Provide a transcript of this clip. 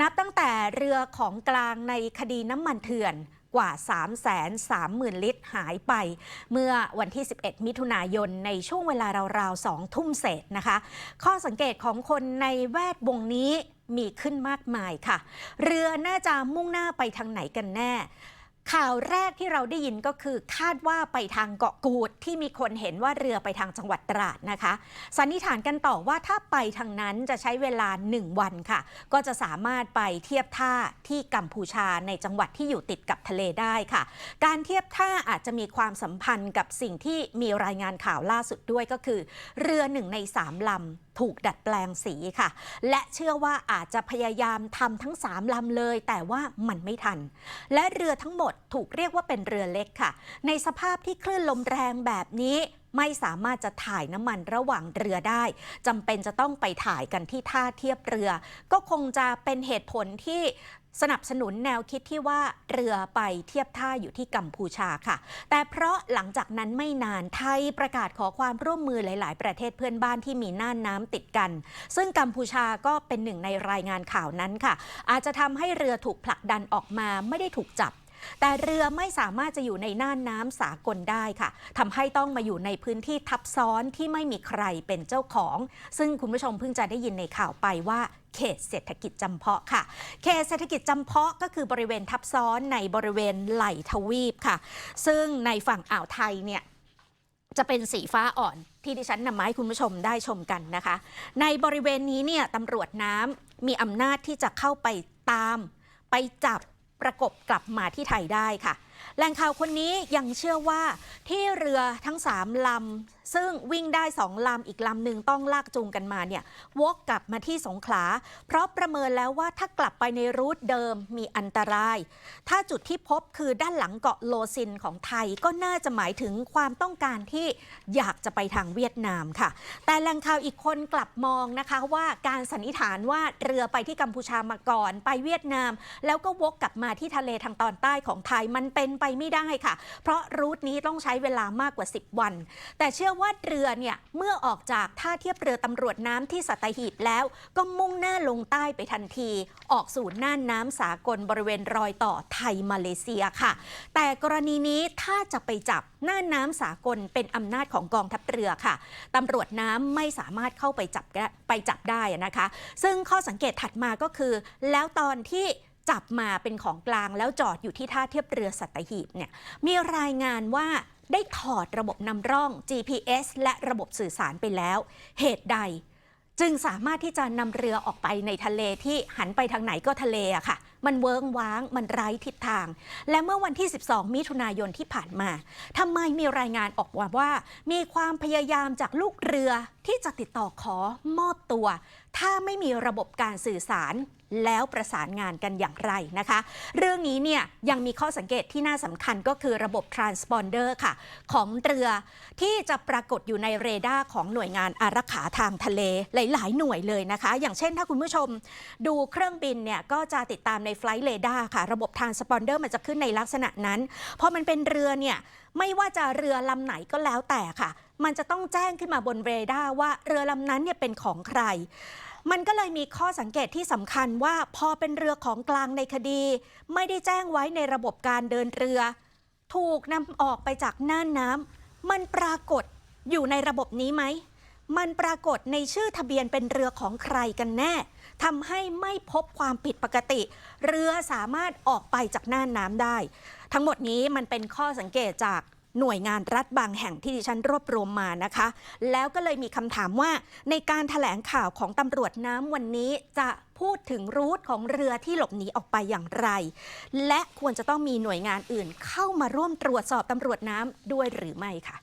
นับตั้งแต่เรือของกลางในคดีน้ำมันเถื่อนกว่า 3 3 0 0 0 0 ลิตรหายไป เมื่อวันที่ 11 มิถุนายน ในช่วงเวลาราวๆ 2 ทุ่มเศษนะคะ ข้อสังเกตของคนในแวดวงนี้มีขึ้นมากมายค่ะ เรือน่าจะมุ่งหน้าไปทางไหนกันแน่ ข่าวแรกที่เราได้ยินก็คือคาดว่าไปทางเกาะกูดที่มีคนเห็นว่าเรือไปทางจังหวัดตราดนะคะ สันนิษฐานกันต่อว่าถ้าไปทางนั้นจะใช้เวลา 1 วันค่ะ ก็จะสามารถไปเทียบท่าที่กัมพูชาในจังหวัดที่อยู่ติดกับทะเลได้ค่ะ การเทียบท่าอาจจะมีความสัมพันธ์กับสิ่งที่มีรายงานข่าวล่าสุดด้วยก็คือ เรือหนึ่งในสามลำถูกดัดแปลงสีค่ะ และเชื่อว่าอาจจะพยายามทำทั้งสามลำเลย แต่ว่ามันไม่ทัน และเรือทั้งหมดถูกเรียกว่าเป็นเรือเล็กค่ะ ในสภาพที่คลื่นลมแรงแบบนี้ไม่สามารถจะถ่ายน้ำมันระหว่างเรือได้จำเป็นจะต้องไปถ่ายกันที่ท่าเทียบเรือ ก็คงจะเป็นเหตุผลที่สนับสนุนแนวคิดที่ว่าเรือไปเทียบท่าอยู่ที่กัมพูชาค่ะ แต่เพราะหลังจากนั้นไม่นานไทยประกาศขอความร่วมมือหลาย ๆ ประเทศเพื่อนบ้านที่มีน่านน้ำติดกัน ซึ่งกัมพูชาก็เป็นหนึ่งในรายงานข่าวนั้นค่ะ อาจจะทำให้เรือถูกผลักดันออกมาไม่ได้ถูกจับ แต่เรือไม่สามารถจะอยู่ในน่านน้ำสากลได้ค่ะทำให้ต้องมาอยู่ในพื้นที่ทับซ้อนที่ไม่มีใครเป็นเจ้าของ ซึ่งคุณผู้ชมเพิ่งจะได้ยินในข่าวไปว่าเขตเศรษฐกิจจำเพาะค่ะ เขตเศรษฐกิจจำเพาะก็คือบริเวณทับซ้อนในบริเวณไหลทวีปค่ะ ซึ่งในฝั่งอ่าวไทยเนี่ยจะเป็นสีฟ้าอ่อนที่ดิฉันนำมาให้คุณผู้ชมได้ชมกันนะคะ ในบริเวณนี้เนี่ยตำรวจน้ำมีอำนาจที่จะเข้าไปตาม ไปจับ ประกบกลับมาที่ไทยได้ค่ะ แหล่งข่าวคนนี้ยังเชื่อว่าที่เรือทั้ง 3 ลำ ซึ่งวิ่งได้ 2 ลำ อีกลำหนึ่งต้องลากจูงกันมาเนี่ยวกกลับมาที่สงขลา เพราะประเมินแล้วว่าถ้ากลับไปในรูทเดิมมีอันตราย ถ้าจุดที่พบคือด้านหลังเกาะโลซินของไทยก็น่าจะหมายถึงความต้องการที่อยากจะไปทางเวียดนามค่ะ แต่แหล่งข่าวอีกคนกลับมองนะคะว่าการสันนิษฐานว่าเรือไปที่กัมพูชามาก่อน ไปเวียดนาม แล้วก็วกกลับมาที่ทะเลทางตอนใต้ของไทยมันเป็น็นไปไม่ได้ค่ะ เพราะรูทนี้ต้องใช้เวลามากกว่า 10 วัน แต่เชื่อว่าเรือเนี่ยเมื่อออกจากท่าเทียบเรือตำรวจน้ำที่สัตหีบแล้ว ก็มุ่งหน้าลงใต้ไปทันที ออกสู่น่านน้ำสากลบริเวณรอยต่อไทยมาเลเซียค่ะ แต่กรณีนี้ถ้าจะไปจับน่านน้ำสากลเป็นอำนาจของกองทัพเรือค่ะตำรวจน้ำไม่สามารถเข้าไปจับไปจับได้นะคะ ซึ่งข้อสังเกตถัดมาก็คือ แล้วตอนที่ จับมาเป็นของกลางแล้วจอดอยู่ที่ท่าเทียบเรือสัตหีบเนี่ยมีรายงานว่าได้ถอดระบบนำร่อง GPS และระบบสื่อสารไปแล้ว เหตุใด จึงสามารถที่จะนำเรือออกไปในทะเลที่หันไปทางไหนก็ทะเลอะค่ะ มันเวิงว้าง มันไร้ทิศทาง และเมื่อวันที่ 12 มิถุนายนที่ผ่านมาทำไมมีรายงานออกมาว่า มีความพยายามจากลูกเรือ ที่จะติดต่อขอมอบตัว ถ้าไม่มีระบบการสื่อสารแล้วประสานงานกันอย่างไรนะคะ เรื่องนี้เนี่ยยังมีข้อสังเกตที่น่าสำคัญก็คือระบบ transponder ค่ะ ของเรือที่จะปรากฏอยู่ในเรดาร์ของหน่วยงานอารักขาทางทะเลหลาย ๆ หน่วยเลยนะคะ อย่างเช่นถ้าคุณผู้ชมดูเครื่องบินเนี่ยก็จะติดตามใน Flight Radar ค่ะ ระบบ transponder มันจะขึ้นในลักษณะนั้นพอมันเป็นเรือเนี่ยไม่ว่าจะเรือลำไหนก็แล้วแต่ค่ะ มันจะต้องแจ้งขึ้นมาบนเรดาร์ว่าเรือลำนั้นเนี่ยเป็นของใคร มันก็เลยมีข้อสังเกตที่สำคัญว่าพอเป็นเรือของกลางในคดี ไม่ได้แจ้งไว้ในระบบการเดินเรือ ถูกนำออกไปจากน่านน้ำมันปรากฏอยู่ในระบบนี้ไหมมันปรากฏในชื่อทะเบียนเป็นเรือของใครกันแน่ทำให้ไม่พบความผิดปกติ เรือสามารถออกไปจากน่านน้ำได้ ทั้งหมดนี้มันเป็นข้อสังเกตจาก หน่วยงานรัฐบางแห่งที่ดิฉันรวบรวมมานะคะ แล้วก็เลยมีคำถามว่า ในการถแถลงข่าวของตำรวจน้ำวันนี้จะพูดถึงรูทของเรือที่หลบหนีออกไปอย่างไร และควรจะต้องมีหน่วยงานอื่นเข้ามาร่วมตรวจสอบตำรวจน้ำด้วยหรือไม่ค่ะ